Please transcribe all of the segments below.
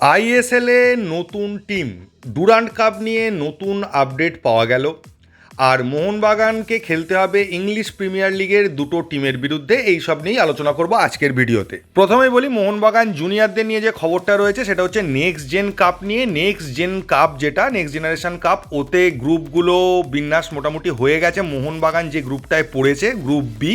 ISL নতুন team, Durand cup নিয়ে নতুন আপডেট পাওয়া গেল। আর মোহনবাগানকে খেলতে হবে ইংলিশ প্রিমিয়ার লিগের দুটো টিমের বিরুদ্ধে, এই সব নিয়েই আলোচনা করব আজকের ভিডিওতে। প্রথমেই বলি, মোহনবাগান জুনিয়রদের নিয়ে যে খবরটা রয়েছে, সেটা হচ্ছে নেক্সট জেন কাপ নিয়ে। নেক্সট জেন কাপ যেটা নেক্সট জেনারেশন কাপ ওতে গ্রুপগুলো বিন্যাস মোটামুটি হয়ে গেছে। মোহনবাগান যে গ্রুপটায় পড়েছে, গ্রুপ বি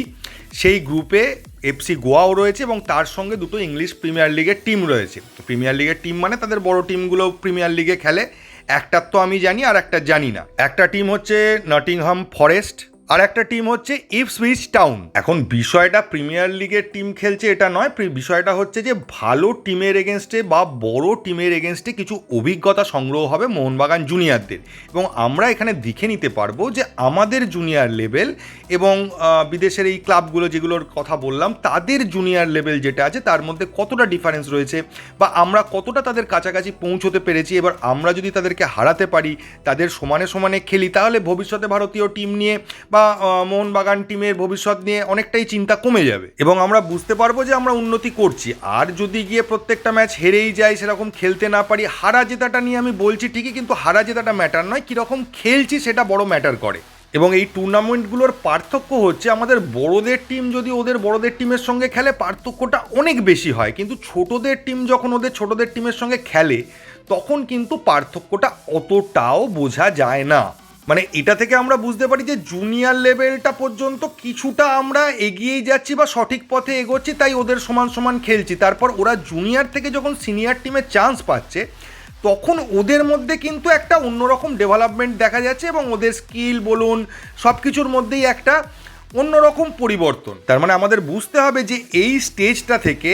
সেই গ্রুপে এফসি গোয়াও রয়েছে এবং তার সঙ্গে দুটো ইংলিশ প্রিমিয়ার লিগের টিম রয়েছে। তো প্রিমিয়ার লিগের টিম মানে তাদের বড় টিমগুলো প্রিমিয়ার লিগে খেলে। একটার তো আমি জানি আর একটা জানি না। একটা টিম হচ্ছে নটিংহাম ফরেস্ট আর একটা টিম হচ্ছে ইপসউইচ টাউন এখন বিষয়টা প্রিমিয়ার লিগের টিম খেলছে এটা নয় বিষয়টা হচ্ছে যে ভালো টিমের এগেনস্টে বা বড় টিমের এগেনস্টে কিছু অভিজ্ঞতা সংগ্রহ হবে মোহনবাগান জুনিয়রদের এবং আমরা এখানে দেখে নিতে পারব যে আমাদের জুনিয়র লেভেল এবং বিদেশের এই ক্লাবগুলো যেগুলোর কথা বললাম, তাদের জুনিয়র লেভেল যেটা আছে, তার মধ্যে কতটা ডিফারেন্স রয়েছে বা আমরা কতটা তাদের কাছাকাছি পৌঁছতে পেরেছি, এবার আমরা যদি তাদেরকে হারাতে পারি, তাদের সমানে সমানে খেলি, তাহলে ভবিষ্যতে ভারতীয় টিম নিয়ে বা আহ, মোহনবাগান টিমের ভবিষ্যৎ নিয়ে অনেকটাই চিন্তা কমে যাবে এবং আমরা বুঝতে পারব যে আমরা উন্নতি করছি। আর যদি গিয়ে প্রত্যেকটা ম্যাচ হেরেই যাই সেরকম খেলতে না পারি হারা জেতাটা নিয়ে আমি বলছি ঠিকই কিন্তু হারা জেতাটা ম্যাটার নয় কীরকম খেলছি সেটা বড় ম্যাটার করে। এবং এই টুর্নামেন্টগুলোর পার্থক্য হচ্ছে আমাদের বড়দের টিম যদি ওদের বড়দের টিমের সঙ্গে খেলে পার্থক্যটা অনেক বেশি হয়। কিন্তু ছোটদের টিম যখন ওদের ছোটদের টিমের সঙ্গে খেলে তখন কিন্তু পার্থক্যটা অতটাও বোঝা যায় না। মানে এটা থেকে আমরা বুঝতে পারি যে জুনিয়র লেভেলটা পর্যন্ত কিছুটা আমরা এগিয়েই যাচ্ছি বা সঠিক পথে এগোচ্ছি, তাই ওদের সমান সমান খেলছি। তারপর ওরা জুনিয়র থেকে যখন সিনিয়র টিমে চান্স পাচ্ছে, তখন ওদের মধ্যে কিন্তু একটা অন্যরকম ডেভেলপমেন্ট দেখা যাচ্ছে এবং ওদের স্কিল বলুন সব কিছুর মধ্যেই একটা অন্যরকম পরিবর্তন। তার মানে আমাদের বুঝতে হবে যে এই স্টেজটা থেকে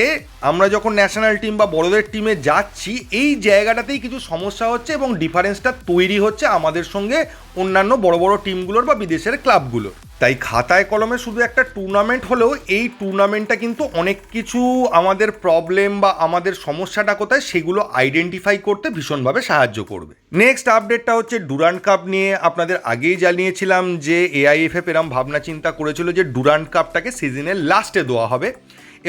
আমরা যখন ন্যাশনাল টিম বা বড়দের টিমে যাচ্ছি, এই জায়গাটাতেই কিছু সমস্যা হচ্ছে এবং ডিফারেন্সটা তৈরি হচ্ছে আমাদের সঙ্গে অন্যান্য বড় বড় টিমগুলোর বা বিদেশের ক্লাবগুলোর তাই খাতায় কলমে শুধু একটা টুর্নামেন্ট হলেও এই টুর্নামেন্টটা কিন্তু অনেক কিছু আমাদের প্রবলেম বা আমাদের সমস্যাটা কোথায় সেগুলো আইডেন্টিফাই করতে ভীষণভাবে সাহায্য করবে। নেক্সট আপডেটটা হচ্ছে ডুরান্ড কাপ নিয়ে আপনাদের আগেই জানিয়েছিলাম যে এআইএফএফ এরম ভাবনা চিন্তা করেছিল যে ডুরান্ড কাপটাকে সিজনের লাস্টে দেওয়া হবে।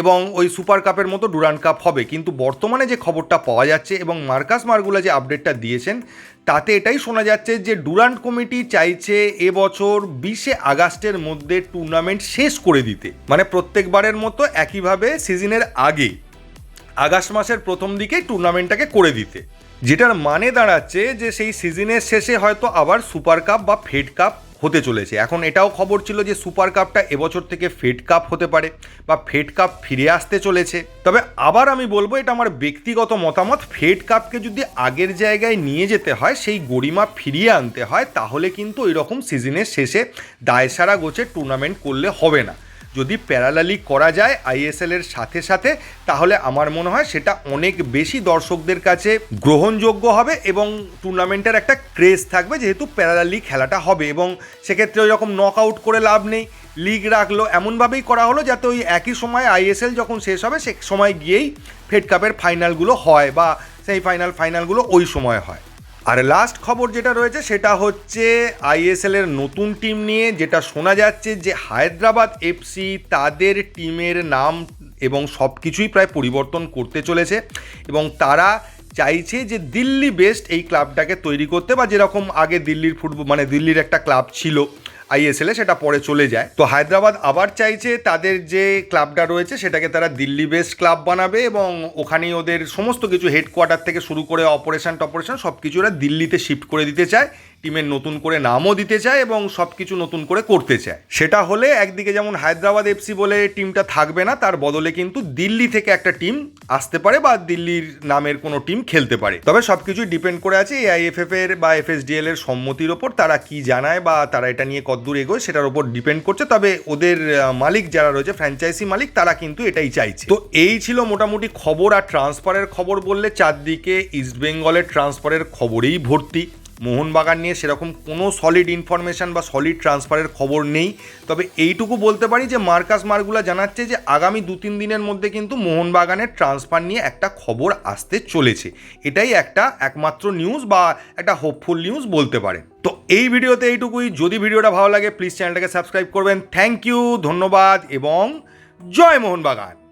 এবং ওই সুপার কাপের মতো ডুরান্ড কাপ হবে। কিন্তু বর্তমানে যে খবরটা পাওয়া যাচ্ছে এবং মার্কাস মার্গুলা যে আপডেটটা দিয়েছেন, তাতে এটাই শোনা যাচ্ছে যে ডুরান্ট কমিটি চাইছে এবছর বিশে আগস্টের মধ্যে টুর্নামেন্ট শেষ করে দিতে। মানে প্রত্যেকবারের মতো একইভাবে সিজনের আগে আগস্ট মাসের প্রথম দিকেই টুর্নামেন্টটাকে করে দিতে। যেটার মানে দাঁড়াচ্ছে যে সেই সিজনের শেষে হয়তো আবার সুপার কাপ বা ফেড কাপ হতে চলেছে। এখন এটাও খবর ছিল যে সুপার কাপটা এবছর থেকে ফেড কাপ হতে পারে বা ফেড কাপ ফিরে আসতে চলেছে। তবে আবার আমি বলব, এটা আমার ব্যক্তিগত মতামত, ফেড কাপকে যদি আগের জায়গায় নিয়ে যেতে হয়, সেই গরিমা ফিরিয়ে আনতে হয়, তাহলে কিন্তু এরকম সিজনের শেষে দায়সারা গোছে টুর্নামেন্ট করলে হবে না। যদি প্যারালালি করা যায় আইএসএল এর সাথে সাথে, তাহলে আমার মনে হয় সেটা অনেক বেশি দর্শকদের কাছে গ্রহণযোগ্য হবে এবং টুর্নামেন্টের একটা ক্রেজ থাকবে যেহেতু প্যারালালি খেলাটা হবে এবং সেক্ষেত্রে ওই রকম নক আউট করে লাভ নেই। লিগ রাখল, এমনভাবেই করা হলো যাতে ওই একই সময় আইএসএল যখন শেষ হবে, সে সময় গিয়েই ফেড কাপের ফাইনালগুলো হয় বা সেই ফাইনাল ফাইনালগুলো ওই সময় হয়। আর লাস্ট খবর যেটা রয়েছে সেটা হচ্ছে আইএসএল এর নতুন টিম নিয়ে যেটা শোনা যাচ্ছে যে হায়দ্রাবাদ এফসি তাদের টিমের নাম এবং সব কিছুই প্রায় পরিবর্তন করতে চলেছে এবং তারা চাইছে যে দিল্লি বেস্ট এই ক্লাবটাকে তৈরি করতে বা যেরকম আগে দিল্লির ফুটবল মানে দিল্লির একটা ক্লাব ছিল আইএসএলে সেটা পরে চলে যায়। তো হায়দ্রাবাদ আবার চাইছে তাদের যে ক্লাবটা রয়েছে সেটাকে তারা দিল্লি বেস্ট ক্লাব বানাবে এবং ওখানেই ওদের সমস্ত কিছু হেডকোয়ার্টার থেকে শুরু করে অপারেশন টপারেশন সব কিছু ওরা দিল্লিতে শিফট করে দিতে চায়। টিমের নতুন করে নামও দিতে চায় এবং সব কিছু নতুন করে করতে চায়। সেটা হলে একদিকে যেমন হায়দ্রাবাদ এফসি বলে টিমটা থাকবে না, তার বদলে কিন্তু দিল্লি থেকে একটা টিম আসতে পারে বা দিল্লির নামের কোনো টিম খেলতে পারে। তবে সব কিছুই ডিপেন্ড করে আছে এআইএফএফ এর বা এফএসডিএল এর সম্মতির ওপর, তারা কি জানায় বা তারা এটা নিয়ে কতদূর এগোয় সেটার উপর ডিপেন্ড করছে। তবে ওদের মালিক যারা রয়েছে, ফ্র্যাঞ্চাইজি মালিক, তারা কিন্তু এটাই চাইছে। তো এই ছিল মোটামুটি খবর আর ট্রান্সফারের খবর বললে, চারদিকে ইস্টবেঙ্গলের ট্রান্সফারের খবরেই ভর্তি। মোহনবাগান নিয়ে সেরকম কোনো সলিড ইনফরমেশন বা সলিড ট্রান্সফারের খবর নেই। তবে এইটুকু বলতে পারি যে মার্কাস মার্গুলা জানাচ্ছে যে আগামী দু তিন দিনের মধ্যে কিন্তু মোহনবাগানের ট্রান্সফার নিয়ে একটা খবর আসতে চলেছে। এটাই একটা একমাত্র নিউজ বা একটা হোপফুল নিউজ বলতে পারেন তো এই ভিডিওতে এইটুকুই। যদি ভিডিওটা ভালো লাগে প্লিজ চ্যানেলটাকে সাবস্ক্রাইব করবেন। থ্যাংক ইউ ধন্যবাদ এবং জয় মোহনবাগান।